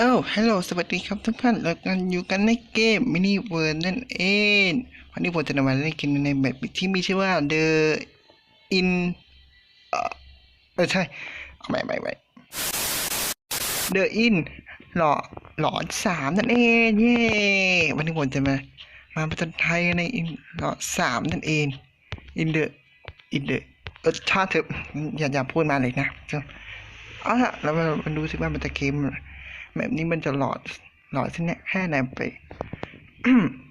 อ้าฮัลโหล สวัสดีครับทุกท่าน เรากันอยู่กันในเกมมินิเวิร์นั่นเอง วันนี้ผมจะนำมาเล่นเกมในแบบที่มีชื่อว่า The In เออใช่เอาใหม่ใหม่ใหม่ The In หลอหลอนสามนั่นเอง เย้ วันนี้ผมจะมา มาประจนไทยใน In หลอสามนั่นเอง In the In the เออชาเถอะอย่าอย่าพูดมาเลยนะเจ้าเอาละเรามามาดูสิว่ามันจะเกม แบบนี้มันจะหลอดหลอดที่เนี่ยแค่ไหนไป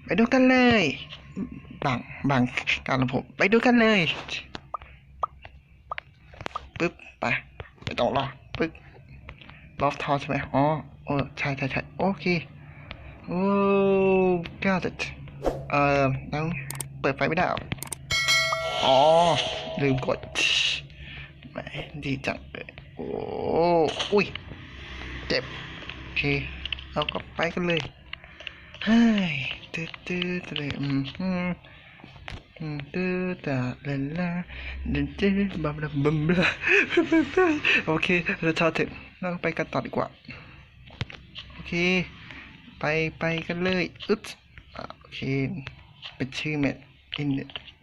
ไปดูกันเลยบางบางการระบบไปดูกันเลยปึ๊บไปไปต้อรอปึ๊บลอฟทอใช่ไหมอ๋อเออใช่ใช่ใช่โอเคโอ้ got it เอ่อแล้วเปิดไฟไม่ได้หรออ๋อ ลืมกดแหมดีจังเลยโอ้อุ้ย เจ็บ เค เราก็ไปกันเลยเฮ้ยตื้อตื้อตื้ออืมอืมตื้อตาลาลาดื้อตื้อบัมบัมบัมบัมโอเค เราชอบถึงเราไปกันต่อดีกว่า โอเค ไปไปกันเลย อึ๊บโอเค เป็นชื่อแมทอิน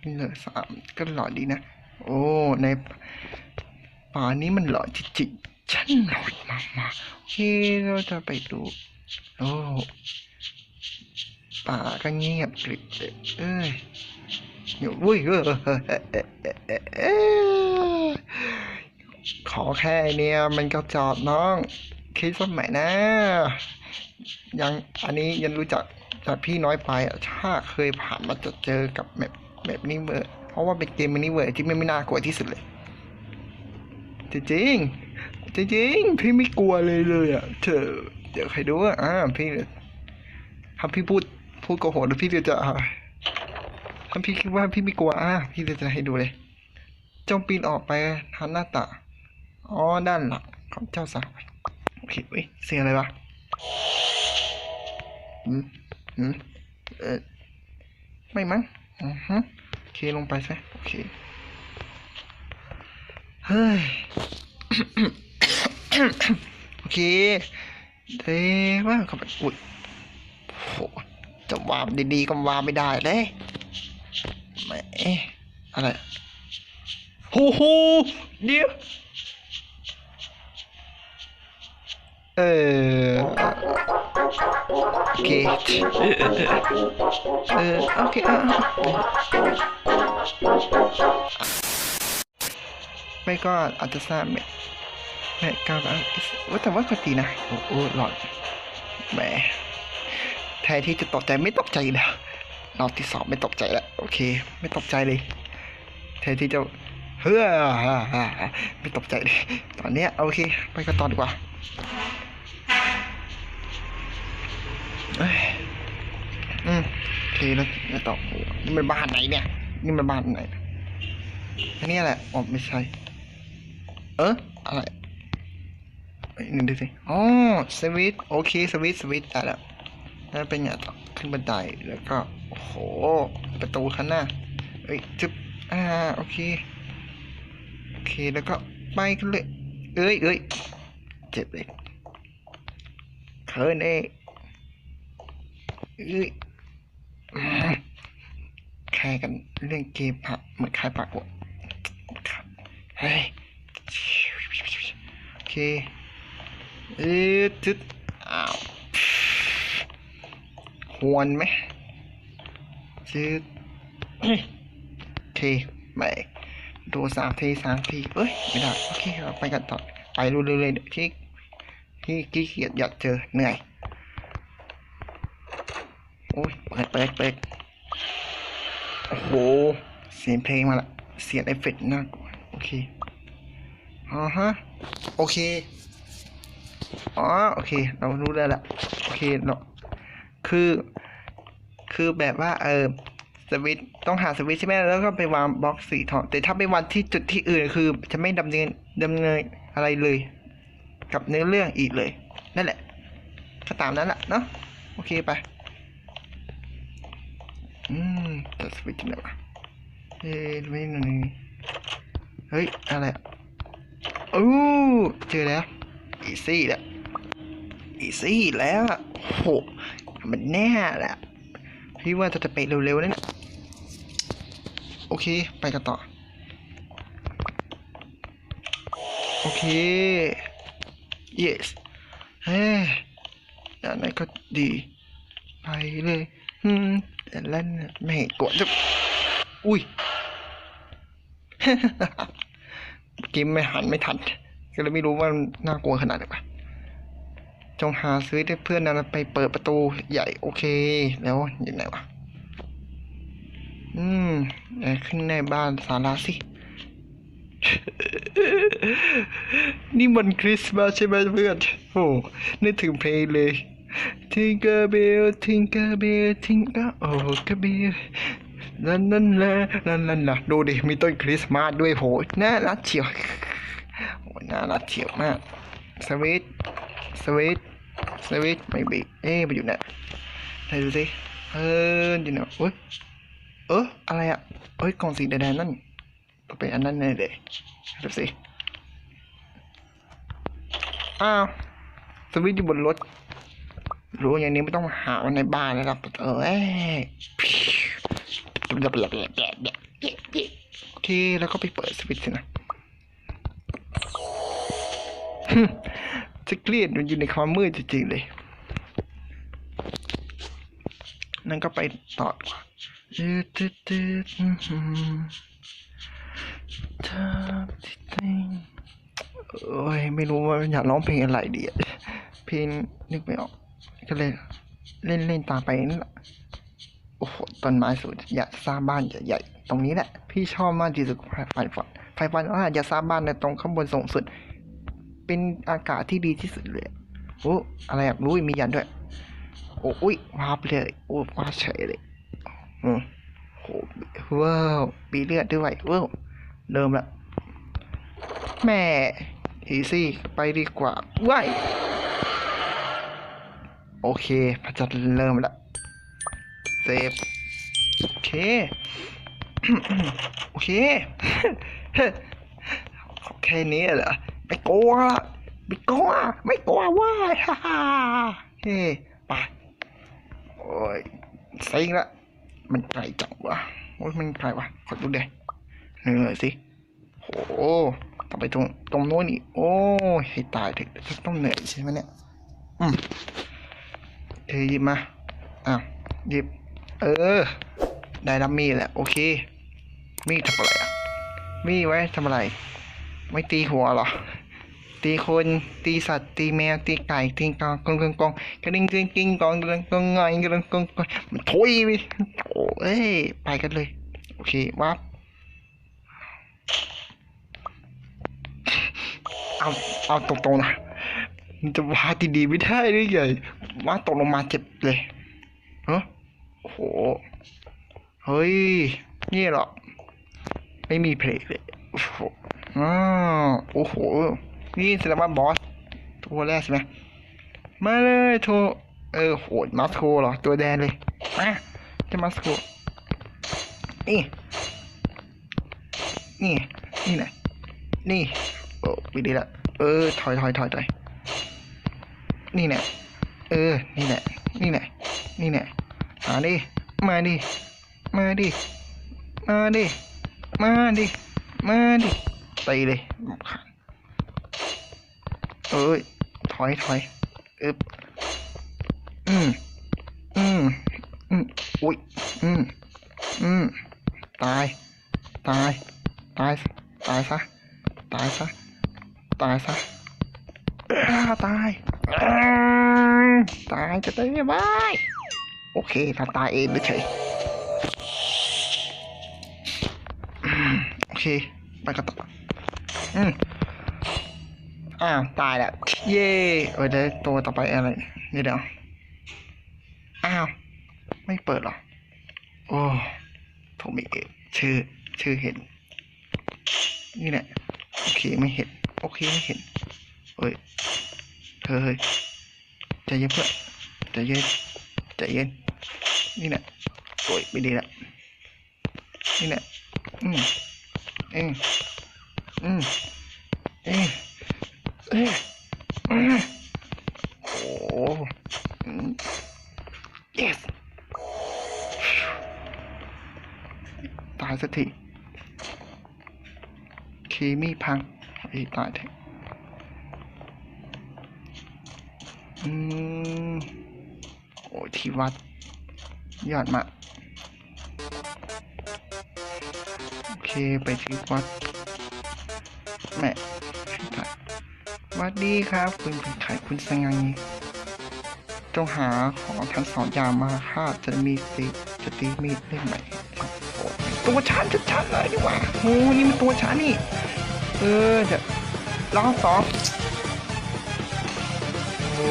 อินเลอร์สามก็หล่อดีนะ โอ้ ในป่านี้มันหล่อจริงๆ ฉันหล่อมากมาโอเคเราจะไปดูโอ้ป่าก็เงียบกริบเลยเอ้ยอยู่วุ้ยเออเออเออเออเอเออเอขอแค่เนี้ยมันก็จอดน้อง คิดสักใหม่นะ ยังอันนี้ยังรู้จักจากพี่น้อยไปอะถ้าเคยผ่านมาจะเจอกับแบบแบบนี้เวอร์เพราะว่าเป็นเกมมินิเวอร์ที่ไม่ไม่น่ากลัวที่สุดเลย จริงๆ จริงๆพี่ไม่กลัวเลยเลยอะเธอเดี๋ยวใครดูอะอ่าพี่ถ้าพี่พูดพูดโกหกแล้วพี่จะอ่าถ้าพี่คิดว่าพี่ไม่กลัวอะพี่จะจะให้ดูเลย จงปีนออกไปทางหน้าต่างอ๋อด้านหลังของเจ้าสาวโอเคเว้ยเสียงอะไรวะอืมอืมเออไม่มั้งอือฮะโอเคลงไปใช่โอเคเฮ้ย โอเคเทว่าเข้าไปอุ้ยโหจะวามดีๆก็วามไม่ได้เลยแหมอะไรโอ้โหเดี๋ยวเออโอเคเออเออเออโอเคอะไม่ก็อาจจะทราบไหม แม่ก้าวแล้วว่าแต่ว่าก็ดีนะโอ้โอ้หลอดแหมแทนที่จะตกใจไม่ตกใจแล้วรอบที่สองไม่ตกใจแล้วโอเค ไม่ตกใจเลยแทนที่จะเฮ้อไม่ตกใจเลยตอนเนี้ยโอเค ไปกันต่อดีกว่าเอ้ยอืมโอเคแล้วแล้วต่อโอ้นี่มันบ้านไหนเนี่ย นี่มันบ้านไหนอันนี้แหละอ๋อไม่ใช่ เอออะไร หนึ่งดูสิอ๋อสวิตช์โอเคสวิตช์สวิตช์ได้แล้วแล้วเป็นไงต่อขึ้นบันไดแล้วก็โอ้โหประตูข้างหน้าเอ้ยจึ๊บอ่าโอเคโอเคแล้วก็ไปกันเลยเอ้ยเอ้ยเจ็บเลยเขินเอ้ยเอ้ยแค่กันเรื่องเกมผักเหมือนใครปากวะเฮ้ยโอเค อ๊ะจึ๊ดอ้าวหวนไหมจึ๊ดเคไม่ดูสามเทสามทีเอ้ย ไม่ได้ โอเคเราไปกันต่อ ไปรู้เรื่อยๆที่ที่ขี้เกียจอยากเจอเหนื่อย โอ้ย เปิดเปิดเปิดโอ้โห เสียงเพลงมาละ เสียงเอฟเฟกต์น่ากลัวโอเคอ๋อฮะ โอเค อ๋อโอเค เรารู้แล้วละโอเคเนาะคือ คือแบบว่าเออสวิตต้องหาสวิตใช่ไหมแล้วก็ไปวางบล็อกสีทอง แต่ถ้าไปวางที่จุดที่อื่นคือจะไม่ดำเนินดำเนินอะไรเลย กับเนื้อเรื่องอีกเลย นั่นแหละ ก็ตามนั้นแหละเนาะโอเคไป อืมแต่สวิตช์ที่ไหนวะเฮ้ยไม่หนึ่งเฮ้ย อะไรอู้เจอแล้ว อีซี่และอีอีซี่แล้วอะโหมันแน่แหละพี่ว่าจะจะไปเร็วๆนั่นะโอเค ไปกันต่อ โอเค yes เฮ้ยอย่างนั้นก็ดี ไปเลยอืมแต่ละน่ะไม่กดจะอุ้ยเกมไม่หันไม่ทัน ก็เลยไม่รู้ว่าน่ากลัวขนาดไหนปะจงหาซื้อให้เพื่อนนั้นไปเปิดประตูใหญ่โอเค แล้วอยู่ไหนวะ อืมไหนขึ้นในบ้านศาลาสิ นี่มันคริสต์มาสใช่ไหมเพื่อนโอ้นึกถึงเพลงเลย Tinker Bell Tinker Bell Tinker Oh g a b e l นั่นนั่นแหละนั่นนั่นนะดูดิ มีต้นคริสต์มาสด้วยโหน่ารักเชียว น่ารักเชียวมาก สวีทสวีทสวีทไม่บีบเอ๊ะไปอยู่ไหนไหนดูสิเอออยู่ไหนโอ้ยเอออะไรอะเอ้ยกล่องสีแดงๆนั่นต้องเป็นอันนั้นแน่เลยดูสิอ้าวสวิตอยู่บนรถ รู้อย่างนี้ไม่ต้องมาหาวันในบ้านแล้วครับเออเอ้ยโอเคแล้วก็ไปเปิดสวิตช์นะ จะเกลียดมันอยู่ในความมืดจริงๆเลย นั่นก็ไปต่อดีกว่าตืดตืดตืดอื้อหือเอที่เต้นโอ้ยไม่รู้ว่าอยากร้องเพลงอะไรดีอะเพลงนึกไม่ออก ก็เลยเล่นเล่นตามไปนั่นแหละโอ้โหต้นไม้สวยอยากสร้างบ้านใหญ่ๆตรงนี้แหละ พี่ชอบมากที่สุดไฟฝันไฟฝันว่าอยากสร้างบ้านในตรงข้างบนสูงสุด เป็นอากาศที่ดีที่สุดเลยโอ้อะไรอะรู้มียันด้วย โอ้ยวาบเลยโอ้วาเฉยเลยอืมโหว้าวมีเลือดด้วยว้าวเริ่มละแม่อีซี่ไปดีกว่าว้ายโอเคพระจันทร์เริ่มละเซฟโอเค โอเค แค่นี้เหรอ ไม่กลัวไม่กลัวไม่กลัวว้ายฮ่าฮ่าเฮ้ไปโอ้ยเซ็งละมันไกลจังวะโอ้ยมันไกลวะขอดูเดี๋ยเหนื่อยสิโอ้ต้องไปตรงตรงโน้นอีกโอ้ยให้ตายเถอะต้องเหนื่อยใช่ไหมเนี่ยอืมเธอหยิบมาอ้าวหยิบ เออ ได้รับมีดแหละโอเคมีดทำอะไรอะมีดไว้ทำอะไร ไม่ตีหัวหรอ ตีคน ตีสัตว์ ตีแมว ตีไก่ ตีกองกองกองกองกระดิ่งกระดิ่งกองกระดิ่งกองไงกระดิ่งกองกองมันทุยไปโอ้เอ้ย ไปกันเลย โอเค วับ เอา เอาตรงๆนะมันจะวาดดีๆไม่ได้หรือไงวาดตกลงมาเจ็บเลยเฮ้โอ้โห เฮ้ย นี่หรอ ไม่มีเพลงเลย โอ้โหอ้าโอ้โห นี่แสดงว่าบอสตัวแรกใช่ไหมมาเลยโทเออโหดมาสโคเหรอ ตัวแดงเลยมาจะมาสโคนี่ นี่ นี่ไหนนี่ โอ้ไปดีละเออ ถอยถอยถอยถอยนี่แน่เออ นี่แน่นี่แน่นี่แน่มาดิ มาดิ มาดิ มาดิ มาดิ มาดิตีเลยรำคา เอ้ยถอยถอยอึบอืมอืมอืมอุ้ยอืมอืมตาย ตาย ตาย ตายซะ ตายซะ ตายซะตาย ตายจะได้ไม่ไหวโอเคถ้าตายเองไม่ใช่โอเค ไปกันต่ออืม อ้าวตายแล้วเย่เออเดี๋ยวตัวต่อไปอะไรนี่เดี๋ยวอ้าว ไม่เปิดหรอ โอ้โทมิเอะชื่อชื่อเห็น นี่แหละโอเคไม่เห็น โอเคไม่เห็นเฮ้ยเธอเฮ้ยใจเย็นเพื่อนใจเย็นใจเย็นนี่แหละโอ้ยไม่ดีละนี่แหละอืมเองอืมเอง เอ้โอ้ yes ตายสักทีคีมี่พังไอ้ตายเถอะอืมโอ้ที่วัด ยอดมากโอเค ไปที่วัดแม่ วัสดีครับ คุณเป็นใครคุณสงัยจงหาของทั้งสองอย่างมาค่าจะมีตีจะตีมีดได้ไหมตัวฉันชัดๆเลยดีกว่าโอ้นี่มันตัวฉันนี่ เออเดี๋ยวลองสองโอ้